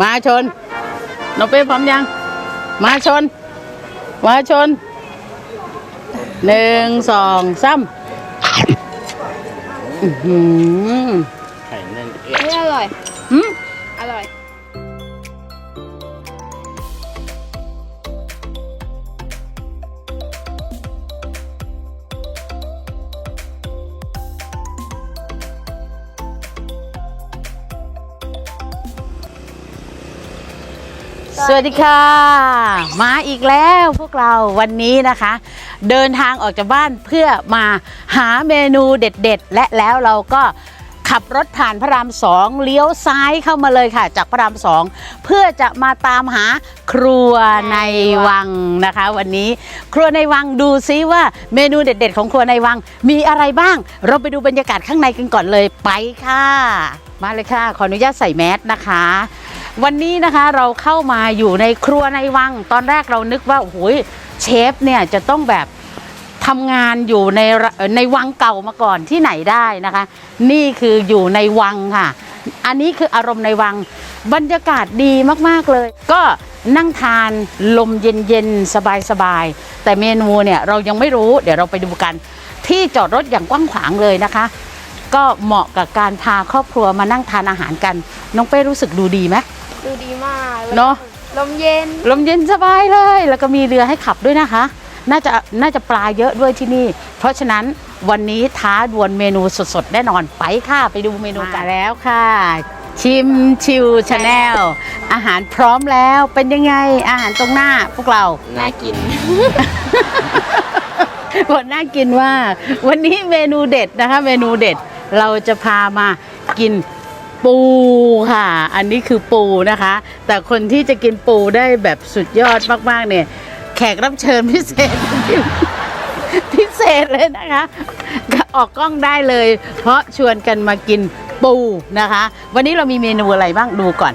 มาชนน้องเป้พร้อมยัง มาชน มาชนหนึ่งสองสามอื้อหือไข่แน่นเอีนี่อร่อยหืม สวัสดีค่ะ มาอีกแล้วพวกเราวันนี้นะคะ เดินทางออกจากบ้านเพื่อมาหาเมนูเด็ดๆ และแล้วเราก็ขับรถผ่านพระรามสองเลี้ยวซ้ายเข้ามาเลยค่ะ จากพระรามสองเพื่อจะมาตามหาครัวในวังนะคะ วันนี้ครัวในวังดูซิว่าเมนูเด็ด ๆ ของครัวในวังมีอะไรบ้าง เราไปดูบรรยากาศข้างในกันก่อนเลยไปค่ะ มาเลยค่ะ ขออนุญาตใส่แมสนะคะ วันนี้นะคะเราเข้ามาอยู่ในครัวในวัง ตอนแรกเรานึกว่าโอ้โหเชฟเนี่ยจะต้องแบบทำงานอยู่ในในวังเก่ามาก่อนที่ไหนได้นะคะ นี่คืออยู่ในวังค่ะ อันนี้คืออารมณ์ในวังบรรยากาศดีมากๆเลย ก็นั่งทานลมเย็นๆ สบายๆ แต่เมนูเนี่ยเรายังไม่รู้เดี๋ยวเราไปดูกัน ที่จอดรถอย่างกว้างขวางเลยนะคะ ก็เหมาะกับการพาครอบครัวมานั่งทานอาหารกัน น้องเป้รู้สึกดูดีไหม ดูดีมากเนอะลมเย็น ลมเย็นสบายเลย แล้วก็มีเรือให้ขับด้วยนะคะ น่าจะน่าจะปลาเยอะด้วยที่นี่ เพราะฉะนั้นวันนี้ท้าดวลเมนูสดๆแน่นอนไปค่ะ ไปดูเมนูกันแล้วค่ะ ชิมชิวชาแนลอาหารพร้อมแล้วเป็นยังไงอาหารตรงหน้าพวกเรา น่ากินบทน่ากินว่ากวันนี้เมนูเด็ดนะคะ เมนูเด็ดเราจะพามากิน ปูค่ะ อันนี้คือปูนะคะ แต่คนที่จะกินปูได้แบบสุดยอดมากๆเนี่ย แขกรับเชิญพิเศษ พิเศษเลยนะคะก็ออกกล้องได้เลย เพราะชวนกันมากินปูนะคะ วันนี้เรามีเมนูอะไรบ้างดูก่อน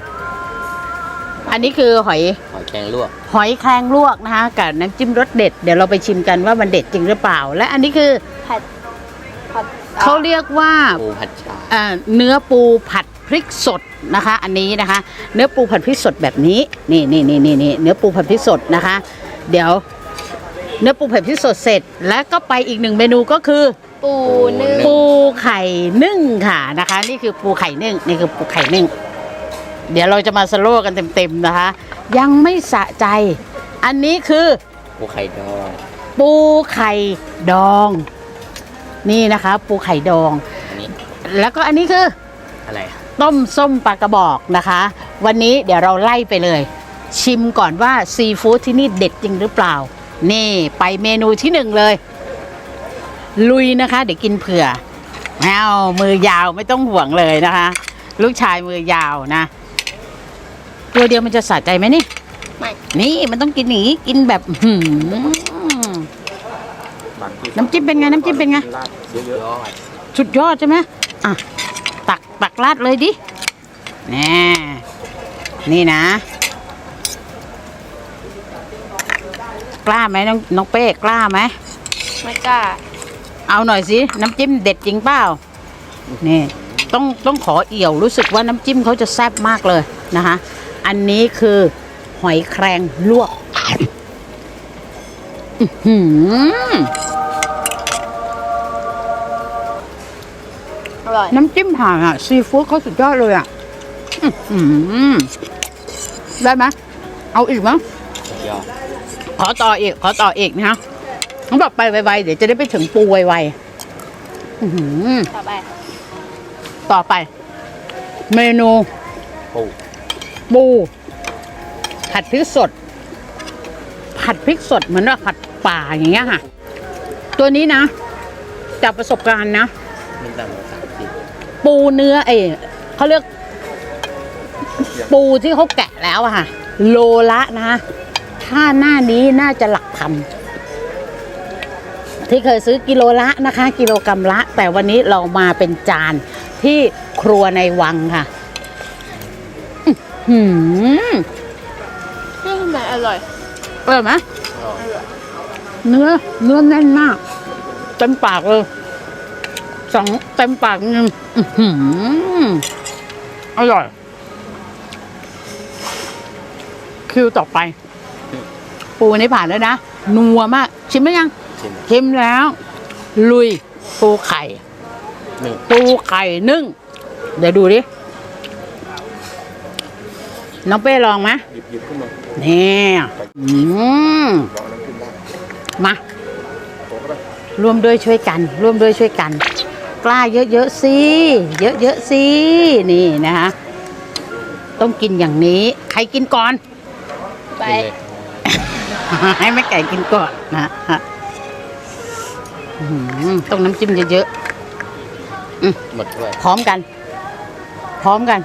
อันนี้คือหอยหอยแครงลวก หอยแครงลวกนะคะกับน้ำจิ้มรสเด็ด เดี๋ยวเราไปชิมกันว่ามันเด็ดจริงหรือเปล่า และอันนี้คือผัดผัดเขาเรียกว่าปูผัดชาเอ่อเนื้อปูผัดพ ริกสดนะคะ อันนี้นะคะ เนื้อปูผัดพริกสดแบบนี้นี่นี่นี่นี่นี่เนื้อปูผัดพริกสดนะคะ เดี๋ยวเนื้อปูผัดพริกสดเสร็จ แล้วก็ไปอีกหนึ่งเมนูก็คือ ปูนึ่งปูไข่นึ่งค่ะนะคะ นี่คือปูไข่นึ่งนี่คือปูไข่นึ่ง เดี๋ยวเราจะมาสโลว์กันเต็มๆนะคะ ยังไม่สะใจ อันนี้คือ ปูไข่ดอง ปูไข่ดอง นี่นะคะ ปูไข่ดองอันนี้แล้วก็อันนี้คืออะไร ต้มส้มปลากระบอกนะคะ วันนี้เดี๋ยวเราไล่ไปเลย ชิมก่อนว่าซีฟู้ดที่นี่เด็ดจริงหรือเปล่า นี่ไปเมนูที่หนึ่งเลย ลุยนะคะ เดี๋ยวกินเผื่อแมวมือยาวไม่ต้องห่วงเลยนะคะ ลูกชายมือยาวนะ ตัวเดียวมันจะสะใจไหมนี่ไม่นี่มันต้องกินอย่างนี้กินแบบอื้อหือน้ำจิ้มเป็นไงน้ำจิ้มเป็นไงราดเยอะสุดยอดใช่ไหมอะ ตักตักราดเลยดิแน่นี่นะ กล้าไหมน้องน้องเป้กล้าไหมไม่กล้า เอาหน่อยสิ น้ำจิ้มเด็ดจริงเปล่านี่ต้องต้องขอเอี่ยวรู้สึกว่าน้ำจิ้มเขาจะแซ่บมากเลยนะคะ อันนี้คือหอยแครงลวก อื้อหือ ร่อย น้ำจิ้มห่างอะ ซีฟู้ดเขาสุดยอดเลยอะอื้อหือได้ไหมเอาอีกมั้งๆสุดยอดขอต่ออีก ขอต่ออีกนะเขาบอกไปไวๆเดี๋ยวจะได้ไปถึงปูไวๆอื้อหือต่อไป ต่อไป เมนูปูปูผัดพริกสด ผัดพริกสดเหมือนว่าผัดป่าอย่างเงี้ยค่ะ ตัวนี้นะจากประสบการณ์นะไม่ต่ำกว่าสามสิบ ปูเนื้อเอยเขาเรียก ปูที่เขาแกะแล้วอะค่ะ โลละนะถ้าหน้านี้น่าจะหลักพันที่เคยซื้อกิโลละนะคะ กิโลกรรัมละ แต่วันนี้เรามาเป็นจานที่ครัวในวังค่ะอื้อหือนี่ทำไมอร่อยเออไหมเนื้อเนื้อแน่นมากเต็มปากเลย สองเต็มปากหนึ่งอื้อหืออร่อย คิวต่อไป ปูนี่ผ่านแล้วนะ นัวมาก ชิมไหมยัง ชิมชิมแล้ว ลุย ปูไข่หนึ่งปูไข่นึ่ง เดี๋ยวดูดิ น้องเป้ลองไหมหยิบหยิบขึ้นมานี่อืมลองน้ำขึ้นได้มาโต๊ะก็ได้ร่วมด้วยช่วยกัน ร่วมด้วยช่วยกัน กล้าเยอะๆสิ เยอะๆสิ นี่นะคะ ต้องกินอย่างนี้ ใครกินก่อน ไปกินเลยให้แม่ไก่กินก่อนนะฮะอื้อหือต้องน้ำจิ้มเยอะหมดด้วยๆพร้อมกัน พร้อมกัน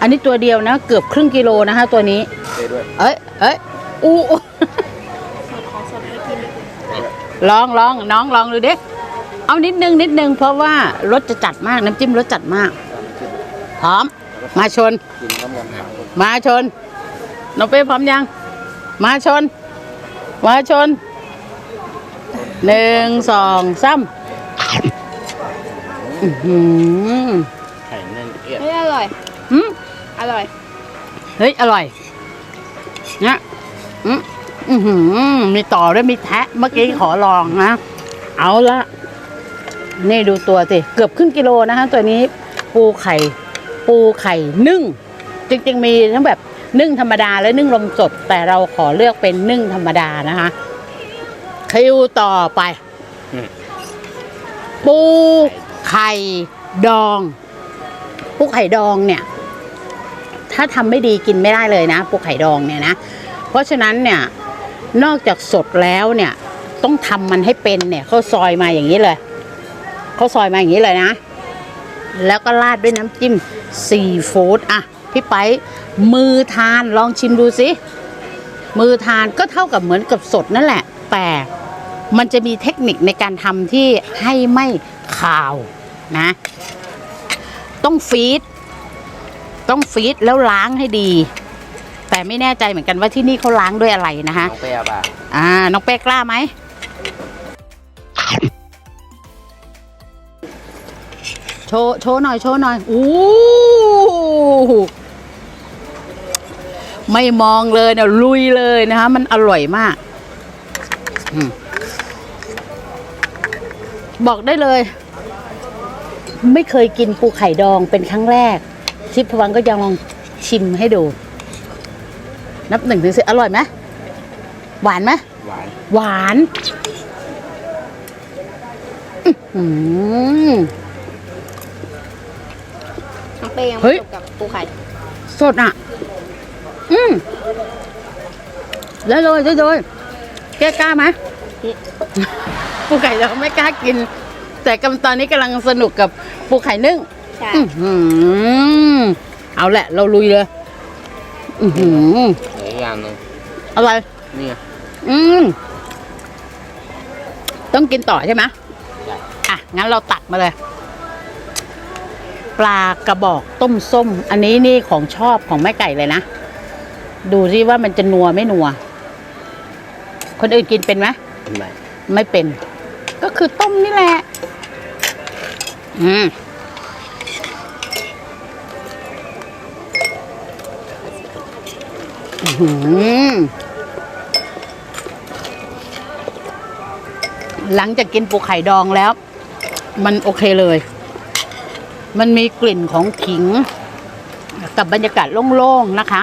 อันนี้ตัวเดียวนะ เกือบครึ่งกิโลนะคะตัวนี้เทด้วยเอ้ยเอ้ยอู้ขอสดให้กินลองลองน้องลองดูดิ เอานิดนึงนิดนึงเพราะว่ารสจะจัดมากน้ำจิ้มรสจัดมาก พร้อม มาชน กินพร้อมกันสามคนมาชนน้องเป้พร้อมยัง มาชน มาชนหนึ่งสองสามอื้อหือไข่แน่นเอียดเฮ้ยอร่อย หืม อร่อย เฮ้ย อร่อยเนี่ยอืมอื้อหือมีต่อด้วยมีแทะ เมื่อกี้ขอลองนะ เอาละ นี่ดูตัวสิ เกือบครึ่งกิโลนะคะตัวนี้ปูไข่ ปูไข่นึ่ง จริงๆ มีทั้งแบบนึ่งธรรมดาและนึ่งลมสด แต่เราขอเลือกเป็นนึ่งธรรมดานะคะคิวต่อไป ปูไข่ดอง ปูไข่ดองเนี่ย ถ้าทำไม่ดีกินไม่ได้เลยนะ ปูไข่ดองเนี่ยนะ เพราะฉะนั้นเนี่ย นอกจากสดแล้วเนี่ย ต้องทำมันให้เป็นเนี่ยเขาซอยมาอย่างนี้เลย เขาซอยมาอย่างนี้เลยนะ แล้วก็ราดด้วยน้ำจิ้มซีฟู้ดอะพี่ไปมือทานลองชิมดูสิ มือทานก็เท่ากับเหมือนกับสดนั่นแหละ แต่มันจะมีเทคนิคในการทำที่ให้ไม่ขาวนะ ต้องฟีดต้องฟีดแล้วล้างให้ดี แต่ไม่แน่ใจเหมือนกันว่าที่นี่เขาล้างด้วยอะไรนะคะน้องเปรี้ยวป่ะอ่าน้องเป้กล้าไหม ชว์โชว์หน่อยโชว์หน่อยอู้ไม่มองเลยนะลุยเลยนะคะ มันอร่อยมากอมบอกได้เลย ไม่เคยกินปูไข่ดองเป็นครั้งแรกทิพย์พวังก็ยังลองชิมให้ดู นับหนึ่งถึงสิบอร่อยไหมหวานไหมหวานหวาน อื้อหือน้อง เป้ยังเฮ้ไม่ยจบกับปูไข่สดอะ อืมได้เลยได้เลยแกกล้าไหมปูไข่เราไม่กล้ากิน แต่กำตอนนี้กำลังสนุกกับปูไข่นึ่งใช่อื้อหือเอาแหละ เราลุยเลยอือหือเหลืออีกอย่างหนึงอะไรนี่ไงอืมต้องกินต่อใช่ไหมได้อะ งั้นเราตักมาเลย ปลากระบอกต้มส้ม อันนี้นี่ของชอบของแม่ไก่เลยนะ ดูสิว่ามันจะนัวไม่นัว คนอื่นกินเป็นไหมไม่ไม่เป็น ก็คือต้มนี่แหละ อืมอื้อหือหลังจากกินปูไข่ดองแล้ว มันโอเคเลย มันมีกลิ่นของขิง กับบรรยากาศโล่งๆนะคะ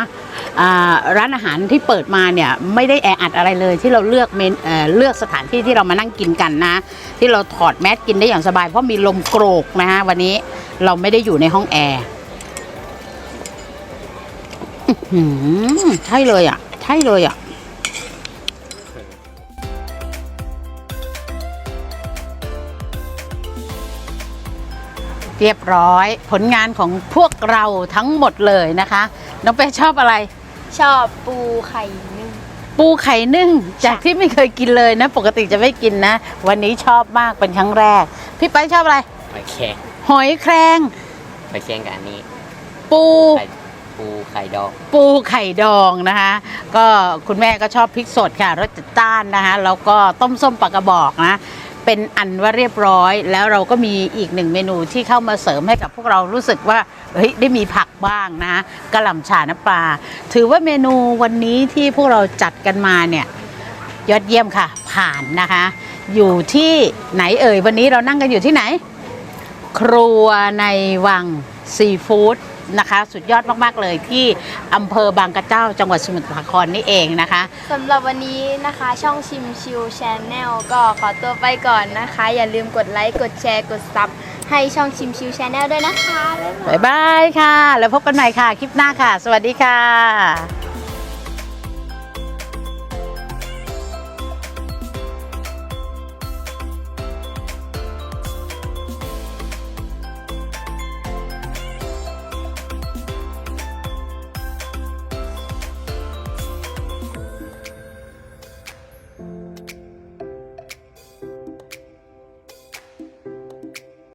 ร้านอาหารที่เปิดมาเนี่ยไม่ได้แออัดอะไรเลยที่เราเลือกเมนเอ่อเลือกสถานที่ที่เรามานั่งกินกันนะ ที่เราถอดแมสกินได้อย่างสบาย เพราะมีลมโกรกนะฮะวันนี้เราไม่ได้อยู่ในห้องแอร์ใช่เลยอะ ใช่เลยอะ เรียบร้อย ผลงานของพวกเราทั้งหมดเลยนะคะ น้องเป้ชอบอะไร ชอบปูไข่นึ่ง ปูไข่นึ่งจากที่ไม่เคยกินเลยนะ ปกติจะไม่กินนะ วันนี้ชอบมากเป็นครั้งแรก พี่ไปชอบอะไร หอยแครงหอยแครงหอยแครงกับอันนี้ปูไข่ปูไข่ดอง ปูไข่ดองนะคะ ก็คุณแม่ก็ชอบพริกสดค่ะรสจัดจ้านนะคะแล้วก็ต้มส้มปลากระบอกนะ เป็นอันว่าเรียบร้อย แล้วเราก็มีอีกหนึ่งเมนูที่เข้ามาเสริมให้กับพวกเรารู้สึกว่าเฮ้ยได้มีผักบ้างนะกระหล่ำฉาน้ำปลา ถือว่าเมนูวันนี้ที่พวกเราจัดกันมาเนี่ยยอดเยี่ยมค่ะ ผ่านนะคะ อยู่ที่ไหนเอ่ยวันนี้เรานั่งกันอยู่ที่ไหน ครัวในวังซีฟู้ด นะคะ สุดยอดมากๆเลยที่อำเภอบางกระเจ้าจังหวัดสมุทรสาครนี่เองนะคะ สำหรับวันนี้นะคะช่องชิมชิวชแนลก็ขอตัวไปก่อนนะคะ อย่าลืมกดไลค์กดแชร์กดซับให้ช่องชิมชิวชแนลด้วยนะคะ บ๊ายบายบ๊ายบายค่ะ แล้วพบกันใหม่ค่ะ คลิปหน้าค่ะ สวัสดีค่ะ